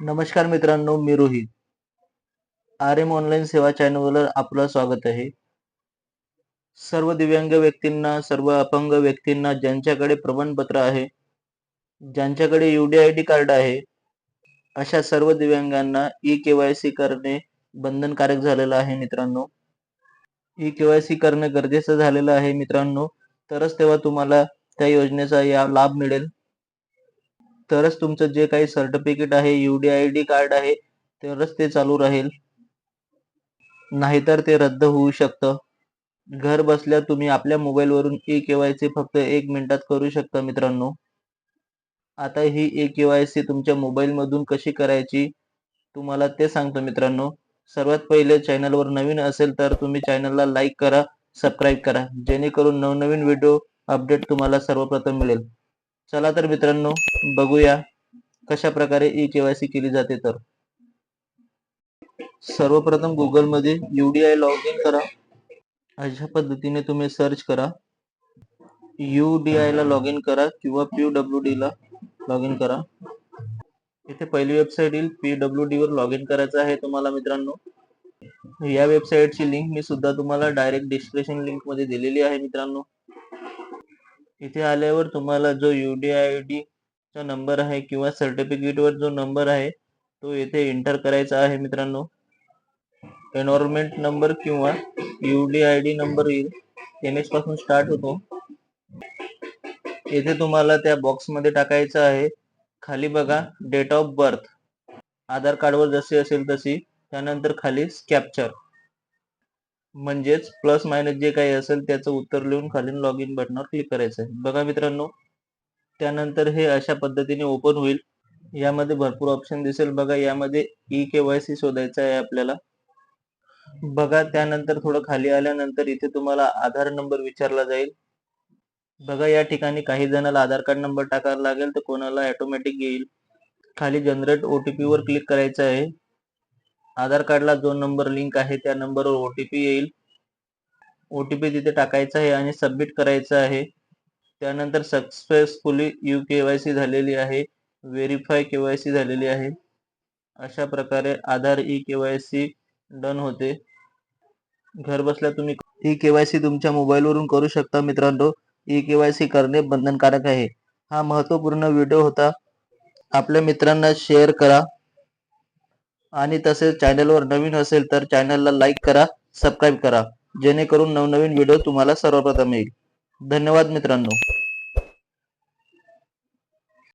नमस्कार मित्रांनो मी रोहित. आर एम ऑनलाईन सेवा चॅनलवर आपलं स्वागत आहे. सर्व दिव्यांग व्यक्तींना सर्व अपंग व्यक्तींना ज्यांच्याकडे प्रमाणपत्र आहे ज्यांच्याकडे डी आय डी कार्ड आहे अशा सर्व दिव्यांगांना ई के वाय सी करणे बंधनकारक झालेलं आहे मित्रांनो. ई के वाय सी करणं गरजेचं झालेलं आहे मित्रांनो. तरच तेव्हा तुम्हाला त्या योजनेचा या लाभ मिळेल. तरच तुमचं जे काही सर्टिफिकेट आहे डी कार्ड आहे तरच ते चालू राहील. नाहीतर ते रद्द होऊ शकतं. घर बसल्या तुम्ही आपल्या मोबाईलवरून ई केवायसी फक्त एक मिनिटात करू शकता मित्रांनो. आता ही ई केवायसी तुमच्या मोबाईलमधून कशी करायची तुम्हाला ते सांगतो मित्रांनो. सर्वात पहिले चॅनलवर नवीन असेल तर तुम्ही चॅनलला लाईक करा सबस्क्राईब करा. जेणेकरून नवनवीन व्हिडिओ अपडेट तुम्हाला सर्वप्रथम मिळेल. चला तर मित्रांनो बघूया कशा प्रकारे ई केवायसी केली जाते तर. सर्वप्रथम गुगलमध्ये यूडीआय लॉग इन करा. अशा पद्धतीने तुम्ही सर्च करा. युडीआय ला लॉग इन करा किंवा पीडब्ल्यू डी ला लॉग इन करा. इथे पहिली वेबसाईट येईल पीडब्ल्यू डी वर लॉग इन करायचं आहे तुम्हाला मित्रांनो. या वेबसाईटची लिंक मी सुद्धा तुम्हाला डायरेक्ट डिस्क्रिप्शन लिंकमध्ये दिलेली आहे मित्रांनो. इथे आल्यावर तुम्हाला जो यू डी चा नंबर आहे किंवा सर्टिफिकेट वर जो नंबर आहे तो येथे एंटर करायचा आहे मित्रांनो. एनरोलमेंट नंबर किंवा U D I D number येईल. एम एसपासून स्टार्ट होतो. येथे तुम्हाला त्या बॉक्समध्ये टाकायचं आहे. खाली बघा डेट ऑफ बर्थ आधार कार्डवर जशी असेल तशी. त्यानंतर खाली स्कॅप्चर म्हणजेच प्लस मायनस जे काही असेल त्याचं उत्तर लिहून खाली लॉग इन बटनावर क्लिक करायचं आहे. बघा मित्रांनो त्यानंतर हे अशा पद्धतीने ओपन होईल. यामध्ये भरपूर ऑप्शन दिसेल. बघा यामध्ये ई के वाय सी शोधायचं आहे आपल्याला. बघा त्यानंतर थोडं खाली आल्यानंतर इथे तुम्हाला आधार नंबर विचारला जाईल. बघा या ठिकाणी काही जणाला आधार कार्ड नंबर टाकायला लागेल तर कोणाला ऑटोमॅटिक येईल. खाली जनरेट ओटीपी वर क्लिक करायचं आहे. आधार कार्डला जो नंबर लिंक आहे त्या नंबरवर ओटीपी येईल. ओटीपी तिथे टाकायचा आहे आणि सबमिट करायचं आहे. त्यानंतर सक्सेसफुली यू केवायसी झालेली आहे. व्हेरीफाय केवायसी झालेली आहे. अशा प्रकारे आधार ई केवायसी डन होते. घर बसल्या तुम्ही ई केवायसी तुमच्या मोबाईलवरून करू शकता मित्रांनो. ई केवायसी करणे बंधनकारक आहे. हा महत्त्वपूर्ण व्हिडिओ होता. आपल्या मित्रांना शेअर करा. आणि तसेच चॅनलवर नवीन असेल तर चॅनलला लाईक करा सबस्क्राईब करा. जेणेकरून नवनवीन व्हिडिओ तुम्हाला सर्वप्रथम येईल. धन्यवाद मित्रांनो.